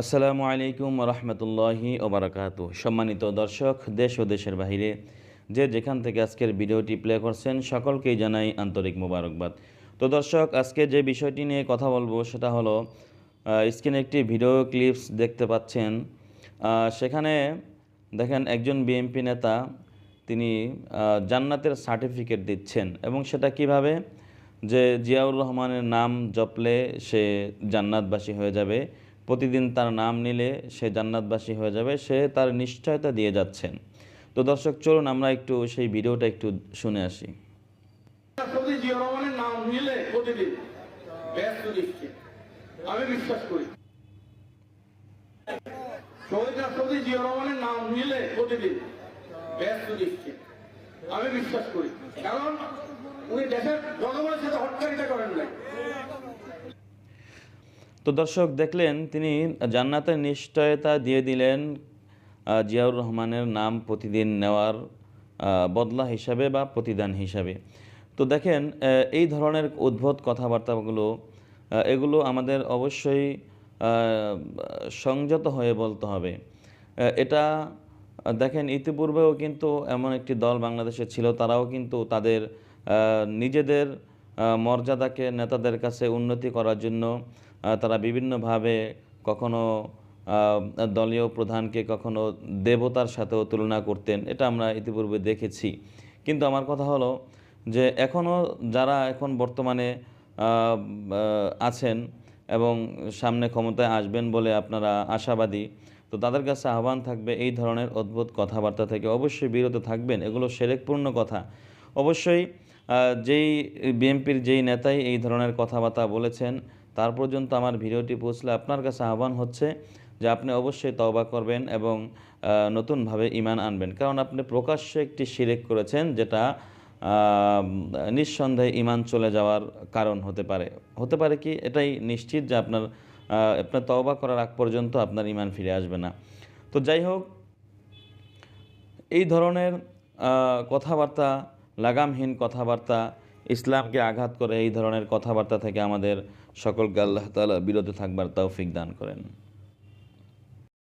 আসসালামু আলাইকুম রহমতুল্লাহি ওবরাকাত সম্মানিত দর্শক, দেশ ও দেশের বাহিরে যে যেখান থেকে আজকের ভিডিওটি প্লে করছেন, সকলকেই জানাই আন্তরিক মোবারকবাদ। তো দর্শক, আজকে যে বিষয়টি নিয়ে কথা বলব সেটা হলো স্ক্রিনে একটি ভিডিও ক্লিপস দেখতে পাচ্ছেন। সেখানে দেখেন একজন বিএমপি নেতা, তিনি জান্নাতের সার্টিফিকেট দিচ্ছেন এবং সেটা কীভাবে? যে জিয়াউর রহমানের নাম জপলে সে জান্নাতবাসী হয়ে যাবে। প্রতিদিন তার নাম নিলে সে জান্নাতবাসী হয়ে যাবে, সে তার নিশ্চয়তা দিয়ে যাচ্ছেন। তো দর্শক, চলুন আমরা একটু সেই ভিডিওটা একটু শুনে আসি। আমি বিশ্বাস করি। আমি বিশ্বাস করি। কারণ উনি দেশের জনগণের সাথে হটকারিতা করেন নাই। তো দর্শক, দেখলেন তিনি জান্নাতের নিশ্চয়তা দিয়ে দিলেন জিয়াউর রহমানের নাম প্রতিদিন নেওয়ার বদলা হিসাবে বা প্রতিদান হিসাবে। তো দেখেন এই ধরনের উদ্ভট কথাবার্তাগুলো এগুলো আমাদের অবশ্যই সংযত হয়ে বলতে হবে। এটা, দেখেন, ইতিপূর্বেও কিন্তু এমন একটি দল বাংলাদেশে ছিল, তারাও কিন্তু তাদের নিজেদের মর্যাদাকে নেতাদের কাছে উন্নতি করার জন্য তারা বিভিন্নভাবে কখনো দলীয় প্রধানকে কখনো দেবতার সাথেও তুলনা করতেন, এটা আমরা ইতিপূর্বে দেখেছি। কিন্তু আমার কথা হলো যে এখনও যারা এখন বর্তমানে আছেন এবং সামনে ক্ষমতায় আসবেন বলে আপনারা আশাবাদী, তো তাদের কাছে আহ্বান থাকবে এই ধরনের অদ্ভুত কথাবার্তা থেকে। অবশ্যই বিরত থাকবেন, এগুলো সেরেকপূর্ণ কথা। অবশ্যই যেই বিএনপির যেই নেতাই এই ধরনের কথাবার্তা বলেছেন তার পর্যন্ত আমার ভিডিওটি পৌঁছলে আপনার কাছে আহ্বান হচ্ছে যে আপনি অবশ্যই তওবা করবেন এবং নতুনভাবে ইমান আনবেন। কারণ আপনি প্রকাশ্যে একটি শিরেক করেছেন যেটা নিঃসন্দেহে ইমান চলে যাওয়ার কারণ হতে পারে। হতে পারে কি? এটাই নিশ্চিত যে আপনার আপনার তওবা করার আগ পর্যন্ত আপনার ইমান ফিরে আসবে না। তো যাই হোক, এই ধরনের কথাবার্তা, লাগামহীন কথাবার্তা ইসলামকে আঘাত করে এই ধরনের কথাবার্তা থেকে আমাদের সকলকে আল্লাহ তালা বিরত থাকবার তৌফিক দান করেন।